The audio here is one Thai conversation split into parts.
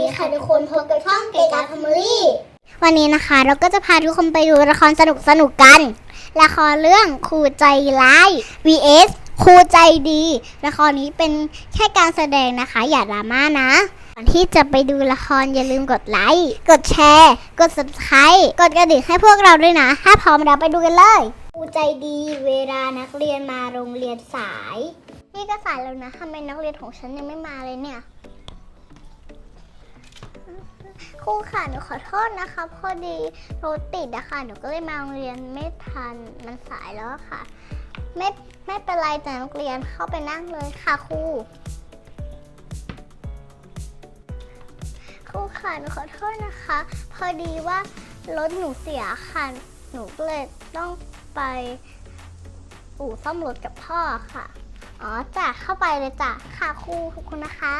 ดีค่ะทุกคนพบกับช่องเกกาฟามิลี่วันนี้นะคะ เราก็จะพาทุกคนไปดูละครสนุกสนุกๆกัน ละครเรื่องครูใจร้าย vs ครูใจดี ละครนี้เป็นแค่การแสดงนะคะ อย่าดราม่านะก่อนที่จะไปดูละครอย่าลืมกดไลค์ กดแชร์ กด subscribe กดกระดิ่งให้พวกเราด้วยนะ ถ้าพร้อมแล้วไปดูกันเลยครูใจดีเวลานักเรียนมาโรงเรียนสาย นี่ก็สายแล้วนะทำไมนักเรียนของฉันยังไม่มาเลยเนี่ย ครูค่ะหนูขอโทษนะคะ พอดีรถติดอะค่ะหนูก็เลยมาโรงเรียนไม่ทันมันสายแล้วค่ะ ไม่ไม่เป็นไรแต่นักเรียนเข้าไปนั่งเลยค่ะครูครูค่ะหนูขอโทษนะคะ พอดีว่ารถหนูเสียค่ะหนูก็เลยต้องไปอู่ซ่อมรถกับพ่อค่ะ อ๋อจ้ะเข้าไปเลยจ้ะค่ะครูขอบคุณนะคะ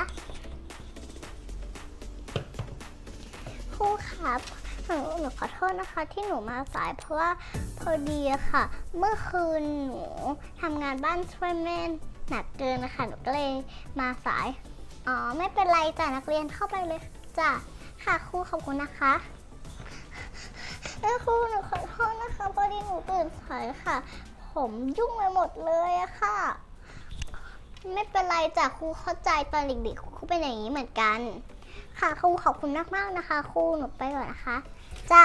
รูครับหนูหนูขอโทษนะคะที่หนูมาสายเพราะว่าพอดีค่ะ เมื่อคืนหนูทำงานบ้านช่วยแม่หนักเกินนะคะหนูก็เลยมาสาย อ๋อไม่เป็นไรจ้ะนักเรียนเข้าไปเลยจ้ะค่ะครูขอบคุณนะคะเออครูหนูขอโทษนะคะพอดีหนูตื่นสายค่ะ ผมยุ่งไปหมดเลยอะค่ะ ไม่เป็นไรจ้ะครูเข้าใจตอนเด็กๆครูเป็นอย่างนี้เหมือนกัน ค่ะครูขอบคุณมากๆนะคะครูหนูไปก่อนนะคะจ้า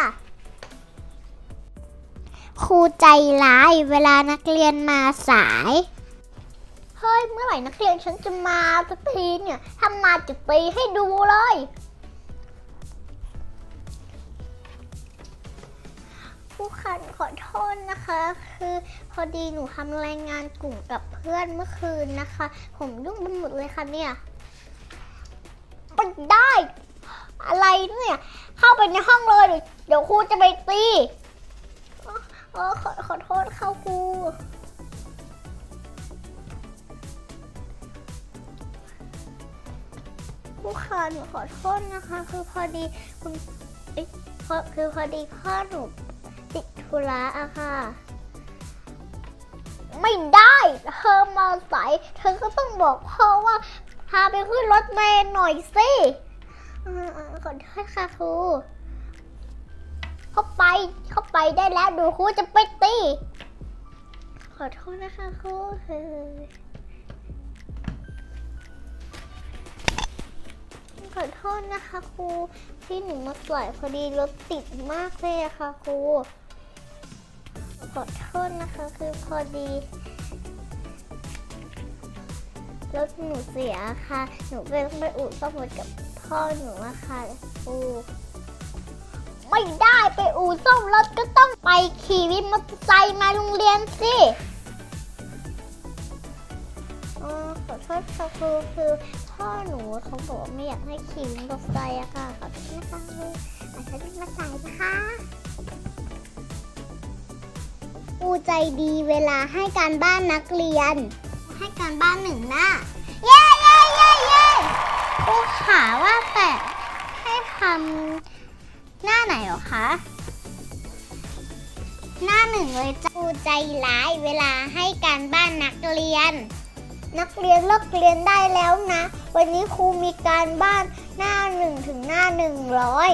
ครูใจร้ายเวลานักเรียนมาสาย เฮ้ย เมื่อไหร่นักเรียนฉันจะมาสักทีเนี่ยทำมาจะตีให้ดูเลยครูค่ะหนูขอโทษนะคะ คือพอดีหนูทำรายงานกลุ่มกับเพื่อนเมื่อคืนนะคะ ผมยุ่งไปหมดเลยค่ะเนี่ย ไม่ได้ อะไรเนี่ย เข้าไปในห้องเลย เดี๋ยวครูจะไปตีเออเอขอขอโทษค่ะครูครูค่ะหนูขอโทษนะคะ คือพอดีคุณเอ๊ะพอคือพอดีพ่อหนูติดธุระอะค่ะ ไม่ได้ เธอมาสาย เธอก็ต้องบอกพ่อว่าาไปขึ้นรถเมล์หน่อยสิขอโทษค่ะครูเข้าไปเข้าไปได้แล้วดูครูจะไปตีขอโทษนะคะครูเฮ้ยขอโทษนะคะครูที่หนูมาปล่อยพอดีรถติดมากเลยอะค่ะครูขอโทษนะคะคือพอดี รถหนูเสียค่ะ หนูก็ต้องไปอู่ซ่อมรถกับพ่อหนูอะค่ะอูไม่ได้ไปอู่ซ่อมรถก็ต้องไปขี่วินมอเตอร์ไซค์มาโรงเรียนสิออขอโทษค่ะครูคือพ่อหนูเขาบอกไม่อยากให้ขี่วินมอเตอร์ไซค์อะค่ะขอโทษนะคะครูอาจจะวิ่มาสายนะคะอูใจดีเวลาให้การบ้านนักเรียน ให้การบ้านหนึ่งหน้า เย้เย้เย้เย้ครูขาว่าแต่ให้ทำหน้าไหนหรอคะ หน้าหนึ่งเลยจ้ะครูใจร้ายเวลาให้การบ้านนักเรียน นักเรียนเลิกเรียนได้แล้วนะ วันนี้ครูมีการบ้านหน้าหนึ่งถึงหน้าหนึ่งร้อย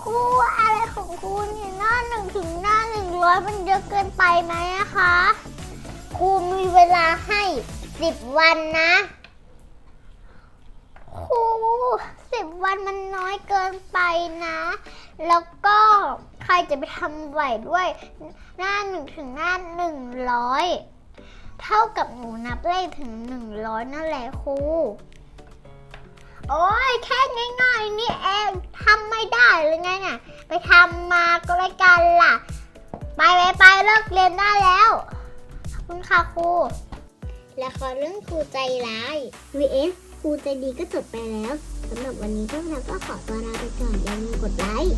ครูอะไร ของครูเนี่ยหน้าหนึ่งถึงหน้าหนึ่งร้อยมันเยอะเกินไปไหมอะคะครูมีเวลาให้สิบวันนะครูสิบวันมันน้อยเกินไปนะ แล้วก็ใครจะไปทำไหวด้วย หน้าหนึ่งถึงหน้าหนึ่งร้อยเท่ากับหนูนับเลขถึงหนึ่งร้อยนั่นแหละครูโอ้ยแค่ง่ายๆนี่เองทำไม่ได้หรือไงเนี่ย ไปทำมาก็ไม่กันล่ะ ไปไปไปเลิกเรียนได้แล้ว ขอบคุณค่ะครูละครเรื่องครูใจร้าย vs ครูใจดีก็จบไปแล้วสำหรับวันนี้พวกเราก็ขอตัวลาไปก่อนอย่าลืมกดไลค์